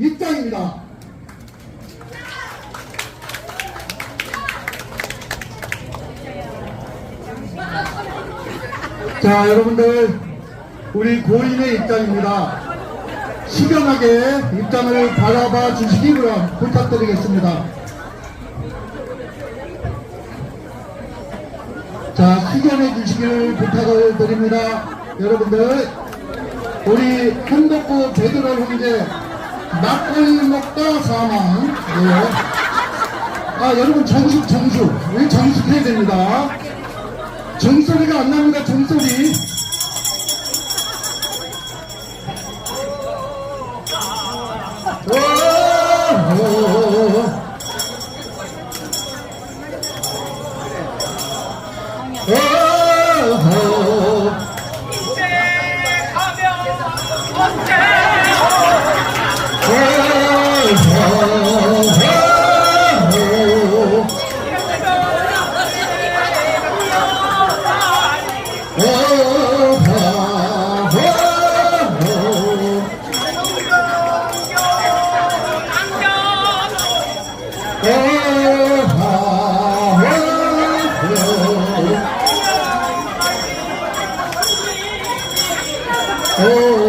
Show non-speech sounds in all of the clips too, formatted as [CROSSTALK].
입장입니다. 자, 여러분들, 우리 고인의 입장입니다. 시경하게 입장을 바라봐 주시기 부탁드리겠습니다. 자, 시경해 주시기를 부탁을 드립니다. 여러분들, 우리 한덕구 베드로 형제 막걸리 먹다 사망. 네. 아, 여러분 정숙, 정숙. 우리 정숙해야 됩니다. 정소리가 안 납니다, 정소리. 오, 오, 오. 오, 오. 언제 가면 언제 나가 생일 사자 언제 가면 언제 아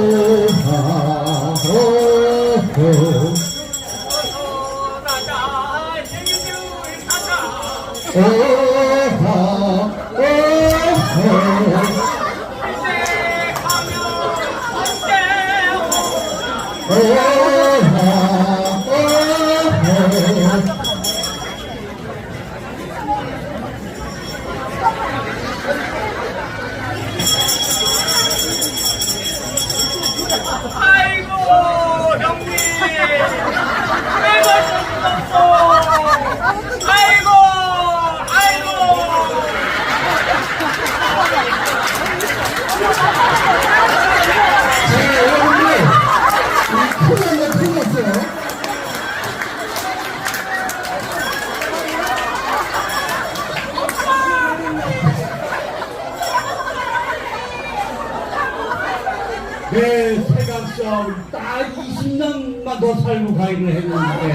내 세각성 딱 20년만 더 살고 가기를 했는데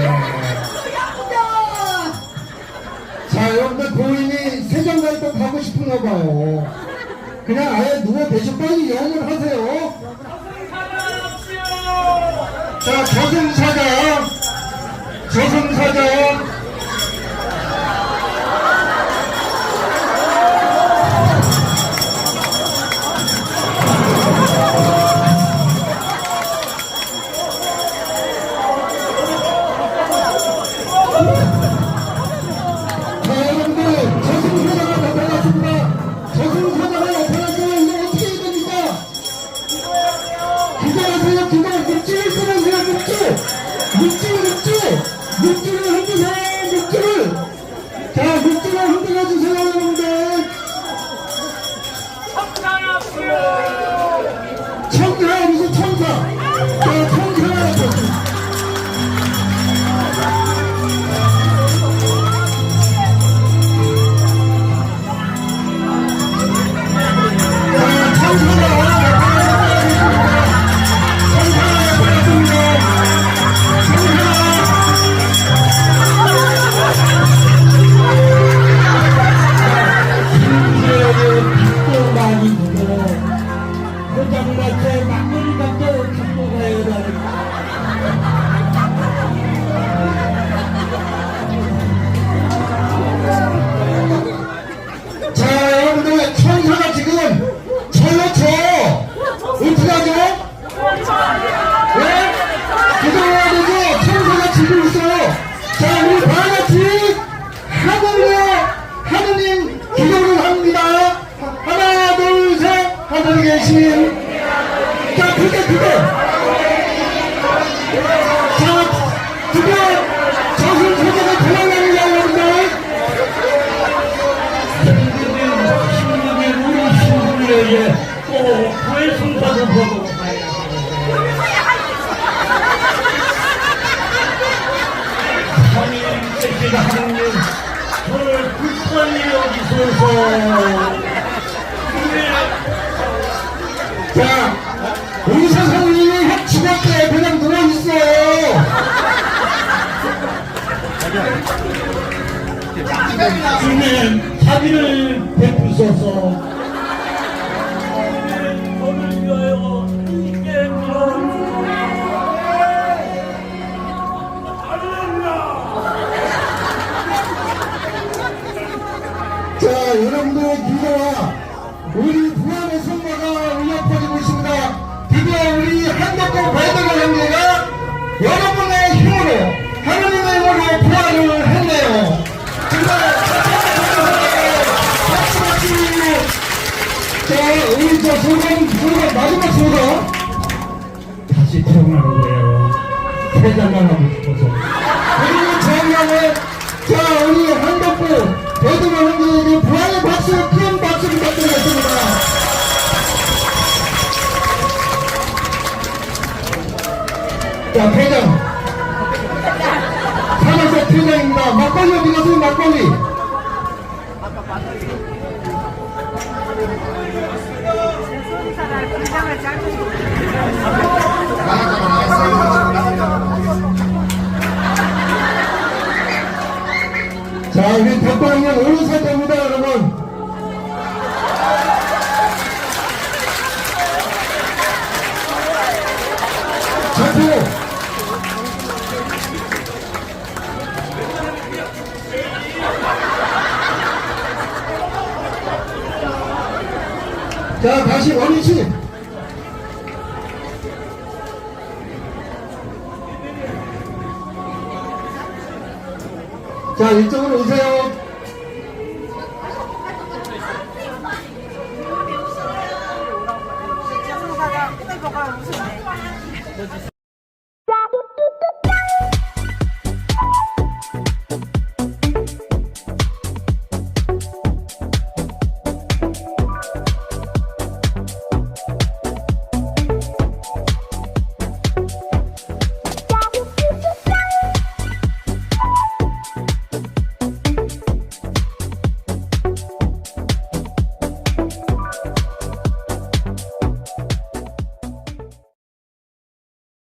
자, 여러분들 고인이 또 가고 싶은가 봐요. 그냥 아예 누워 계셔 빨리 영을 하세요. 자, 저승사자, 저승사자. 자, 묵지 [LAUGHS] 여기서야 하지 하나님 저를 불쌍히 여기소서. 우리 선생님이 핵심 앞에 그냥 누워있어요. 주님 자비를 베푸소서. 우리 부활의 성과가 울려퍼지고 있습니다. 드디어 우리 한덕고 바이든의 형제가 여러분의 힘으로, 하나님의 힘으로 부활을 했네요. 자, 우리 저 소감, 소감, 마지막 소감. 다시 태어나려고요 퇴장만 하고 싶어서 그리고 정말에 자 우리 한덕구 대두만 형제에게 부활의 박수 자 퇴장. 사만세 퇴장입니다. 막걸리 어디 가세요 막걸리? 자 우리 덕방은 오른살 겁니다 여러분 자 다시 원위치. 자 이쪽으로 오세요